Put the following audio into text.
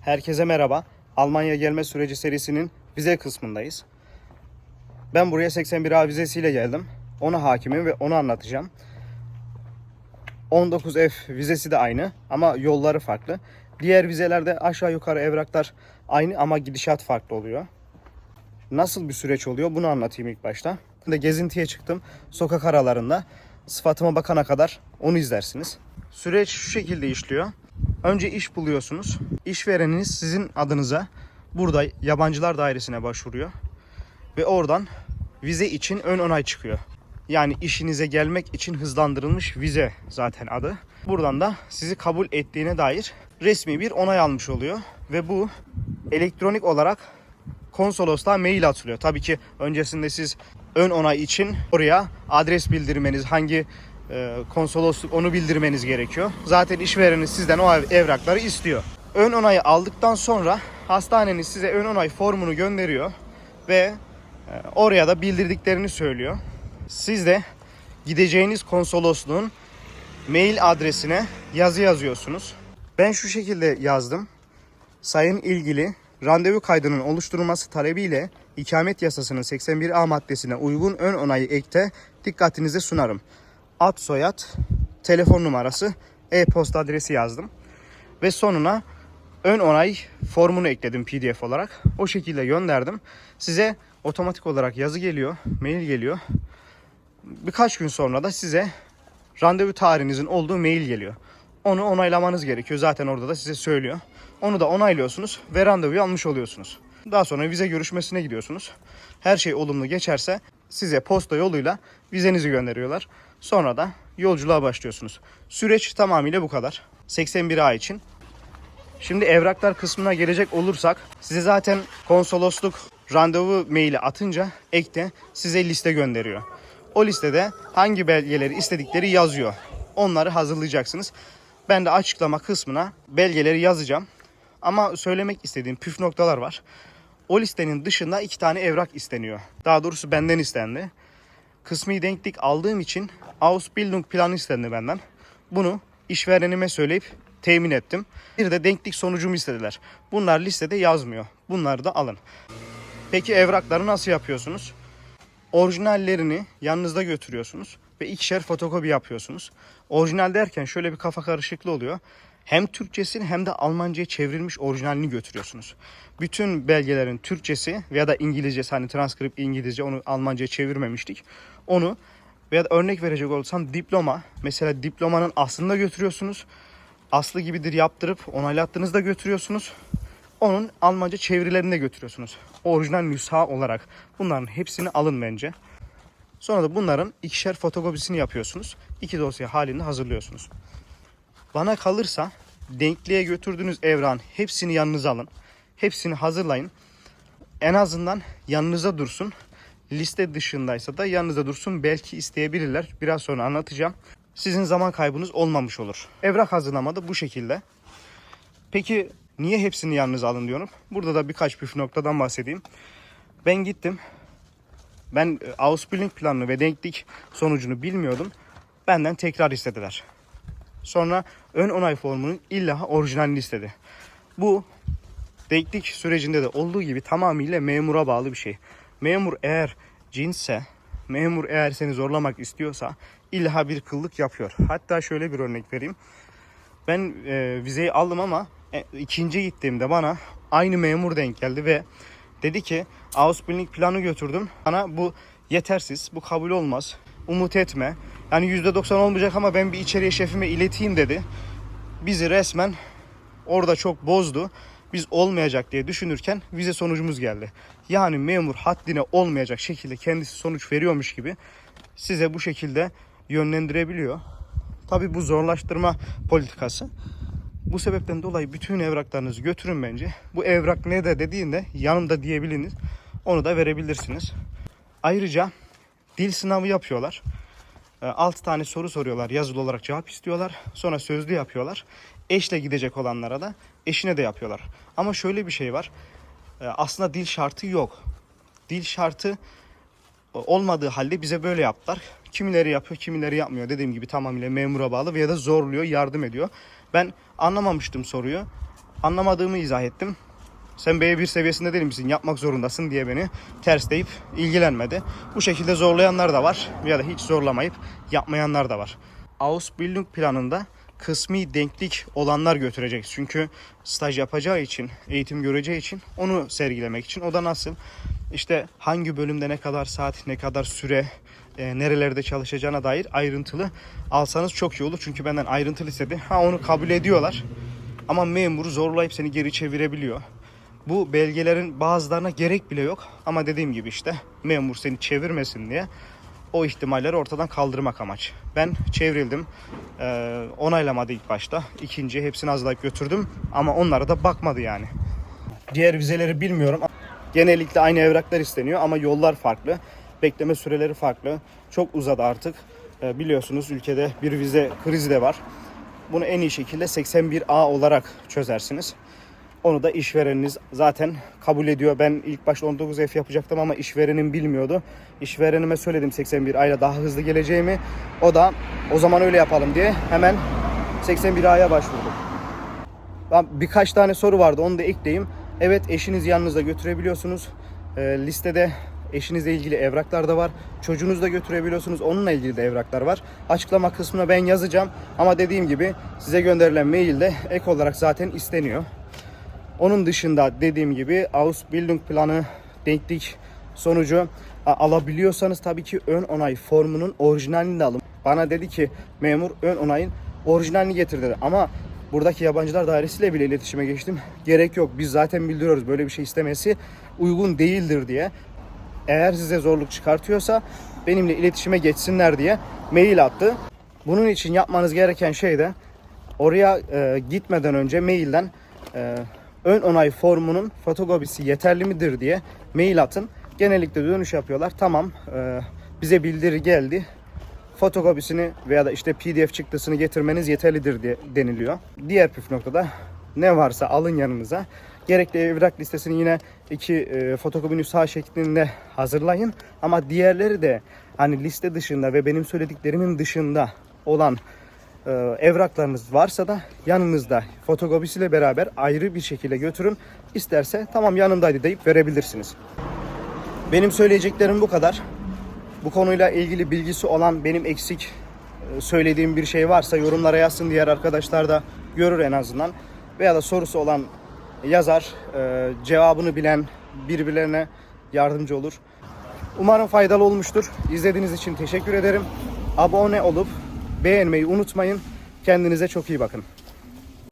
Herkese merhaba. Almanya gelme süreci serisinin vize kısmındayız. Ben buraya 81A vizesiyle geldim. Ona hakimim ve onu anlatacağım. 19F vizesi de aynı ama yolları farklı. Diğer vizelerde aşağı yukarı evraklar aynı ama gidişat farklı oluyor. Nasıl bir süreç oluyor bunu anlatayım ilk başta. De gezintiye çıktım. Sokak aralarında sıfatıma bakana kadar onu izlersiniz. Süreç şu şekilde işliyor. Önce iş buluyorsunuz. İşvereniniz sizin adınıza burada yabancılar dairesine başvuruyor. Ve oradan vize için ön onay çıkıyor. Yani işinize gelmek için hızlandırılmış vize zaten adı. Buradan da sizi kabul ettiğine dair resmi bir onay almış oluyor. Ve bu elektronik olarak konsolosluğa mail atılıyor. Tabii ki öncesinde siz ön onay için oraya adres bildirmeniz, hangi konsolosluk onu bildirmeniz gerekiyor. Zaten işvereniniz sizden o ev- evrakları istiyor. Ön onayı aldıktan sonra hastaneniz size ön onay formunu gönderiyor ve e, oraya da bildirdiklerini söylüyor. Siz de gideceğiniz konsolosluğun mail adresine yazı yazıyorsunuz. Ben şu şekilde yazdım. Sayın ilgili randevu kaydının oluşturulması talebiyle ikamet yasasının 81A maddesine uygun ön onayı ekte dikkatinize sunarım. Ad soyad, telefon numarası, e-posta adresi yazdım. Ve sonuna ön onay formunu ekledim PDF olarak. O şekilde gönderdim. Size otomatik olarak yazı geliyor, mail geliyor. Birkaç gün sonra da size randevu tarihinizin olduğu mail geliyor. Onu onaylamanız gerekiyor. Zaten orada da size söylüyor. Onu da onaylıyorsunuz ve randevuyu almış oluyorsunuz. Daha sonra vize görüşmesine gidiyorsunuz. Her şey olumlu geçerse size posta yoluyla vizenizi gönderiyorlar. Sonra da yolculuğa başlıyorsunuz. Süreç tamamıyla bu kadar. 81A için. Şimdi evraklar kısmına gelecek olursak size zaten konsolosluk randevu maili atınca ekte size liste gönderiyor. O listede hangi belgeleri istedikleri yazıyor. Onları hazırlayacaksınız. Ben de açıklama kısmına belgeleri yazacağım. Ama söylemek istediğim püf noktalar var. O listenin dışında iki tane evrak isteniyor. Daha doğrusu benden istendi. Kısmi denklik aldığım için Ausbildung planı istendi benden. Bunu işverenime söyleyip temin ettim. Bir de denklik sonucumu istediler. Bunlar listede yazmıyor. Bunları da alın. Peki evrakları nasıl yapıyorsunuz? Orijinallerini yanınızda götürüyorsunuz ve ikişer fotokopi yapıyorsunuz. Orijinal derken şöyle bir kafa karışıklığı oluyor. Hem Türkçesini hem de Almanca'ya çevrilmiş orijinalini götürüyorsunuz. Bütün belgelerin Türkçesi veya da İngilizcesi hani transkript İngilizce onu Almanca'ya çevirmemiştik. Onu veya da örnek verecek olursam diploma. Mesela diplomanın aslını da götürüyorsunuz. Aslı gibidir yaptırıp onaylattığınızda götürüyorsunuz. Onun Almanca çevirilerini de götürüyorsunuz. Orijinal nüsha olarak. Bunların hepsini alın bence. Sonra da bunların ikişer fotokopisini yapıyorsunuz. İki dosya halinde hazırlıyorsunuz. Bana kalırsa denkliğe götürdüğünüz evran hepsini yanınıza alın. Hepsini hazırlayın. En azından yanınıza dursun. Liste dışındaysa da yanınıza dursun. Belki isteyebilirler. Biraz sonra anlatacağım. Sizin zaman kaybınız olmamış olur. Evrak hazırlamada bu şekilde. Peki niye hepsini yanınıza alın diyorum. Burada da birkaç püf noktadan bahsedeyim. Ben gittim. Ben e, Ausbildung planını ve denklik sonucunu bilmiyordum. Benden tekrar istediler. Sonra ön onay formunun illa orijinalini istedi. Bu denklik sürecinde de olduğu gibi tamamıyla memura bağlı bir şey. Memur eğer cinsse, memur eğer seni zorlamak istiyorsa illa bir kıllık yapıyor. Hatta şöyle bir örnek vereyim. Ben e, vizeyi aldım ama e, ikinci gittiğimde bana aynı memur denk geldi ve dedi ki Ausbildung planı götürdüm. Bana bu yetersiz, bu kabul olmaz. Umut etme. Yani %90 olmayacak ama ben bir içeriye şefime ileteyim dedi. Bizi resmen orada çok bozdu. Biz olmayacak diye düşünürken vize sonucumuz geldi. Yani memur haddine olmayacak şekilde kendisi sonuç veriyormuş gibi size bu şekilde yönlendirebiliyor. Tabi bu zorlaştırma politikası. Bu sebepten dolayı bütün evraklarınızı götürün bence. Bu evrak ne de dediğinde yanımda diyebiliniz. Onu da verebilirsiniz. Ayrıca dil sınavı yapıyorlar. 6 tane soru soruyorlar. Yazılı olarak cevap istiyorlar. Sonra sözlü yapıyorlar. Eşle gidecek olanlara da eşine de yapıyorlar. Ama şöyle bir şey var. E, Aslında dil şartı yok. Dil şartı olmadığı halde bize böyle yaptılar. Kimileri yapıyor, kimileri yapmıyor. Dediğim gibi tamamıyla memura bağlı veya da zorluyor, yardım ediyor. Ben anlamamıştım soruyu. Anlamadığımı izah ettim. Sen B1 seviyesinde değil misin? Yapmak zorundasın diye beni tersleyip ilgilenmedi. Bu şekilde zorlayanlar da var ya da hiç zorlamayıp yapmayanlar da var. Ausbildung planında kısmi denklik olanlar götürecek. Çünkü staj yapacağı için, eğitim göreceği için onu sergilemek için. O da nasıl? İşte hangi bölümde ne kadar saat, ne kadar süre, e, nerelerde çalışacağına dair ayrıntılı alsanız çok iyi olur. Çünkü benden ayrıntılı istedi. Ha onu kabul ediyorlar. Ama memuru zorlayıp seni geri çevirebiliyor. Bu belgelerin bazılarına gerek bile yok. Ama dediğim gibi işte memur seni çevirmesin diye o ihtimalleri ortadan kaldırmak amaç. Ben çevrildim. Ee, onaylamadı ilk başta. İkinci hepsini hazırlayıp götürdüm. Ama onlara da bakmadı yani. Diğer vizeleri bilmiyorum. Genellikle aynı evraklar isteniyor ama yollar farklı. Bekleme süreleri farklı. Çok uzadı artık. Ee, biliyorsunuz ülkede bir vize krizi de var. Bunu en iyi şekilde 81A olarak çözersiniz. Onu da işvereniniz zaten kabul ediyor. Ben ilk başta 19F yapacaktım ama işverenim bilmiyordu. İşverenime söyledim 81 ayla daha hızlı geleceğimi. O da o zaman öyle yapalım diye hemen 81A'ya başvurdum. Ben- Birkaç tane soru vardı onu da ekleyeyim. Evet eşiniz yanınızda götürebiliyorsunuz. Ee, listede eşinizle ilgili evraklar da var. Çocuğunuzu da götürebiliyorsunuz. Onunla ilgili de evraklar var. Açıklama kısmına ben yazacağım. Ama dediğim gibi size gönderilen mailde ek olarak zaten isteniyor. Onun dışında dediğim gibi Ausbildung planı denklik sonucu alabiliyorsanız tabii ki ön onay formunun orijinalini de alın. Bana dedi ki memur ön onayın orijinalini getir. Ama buradaki yabancılar dairesiyle bile iletişime geçtim. Gerek yok biz zaten bildiriyoruz böyle bir şey istemesi uygun değildir diye. Eğer size zorluk çıkartıyorsa benimle iletişime geçsinler diye mail attı. Bunun için yapmanız gereken şey de oraya e, gitmeden önce mailden e, ön onay formunun fotokopisi yeterli midir diye mail atın. Genellikle dönüş yapıyorlar. Tamam e, bize bildiri geldi. Fotokopisini veya da işte PDF çıktısını getirmeniz yeterlidir diye deniliyor. Diğer püf noktada ne varsa alın yanınıza. Gerekli evrak listesini yine iki e, fotokopi nüsha şeklinde hazırlayın. Ama diğerleri de hani liste dışında ve benim söylediklerimin dışında olan e, evraklarınız varsa da yanınızda fotokopisiyle beraber ayrı bir şekilde götürün. İsterse tamam yanımdaydı deyip verebilirsiniz. Benim söyleyeceklerim bu kadar. Bu konuyla ilgili bilgisi olan benim eksik e, söylediğim bir şey varsa yorumlara yazsın diğer arkadaşlar da görür en azından. Veya da sorusu olan yazar, e, cevabını bilen birbirlerine yardımcı olur. Umarım faydalı olmuştur. İzlediğiniz için teşekkür ederim. Abone olup beğenmeyi unutmayın. Kendinize çok iyi bakın.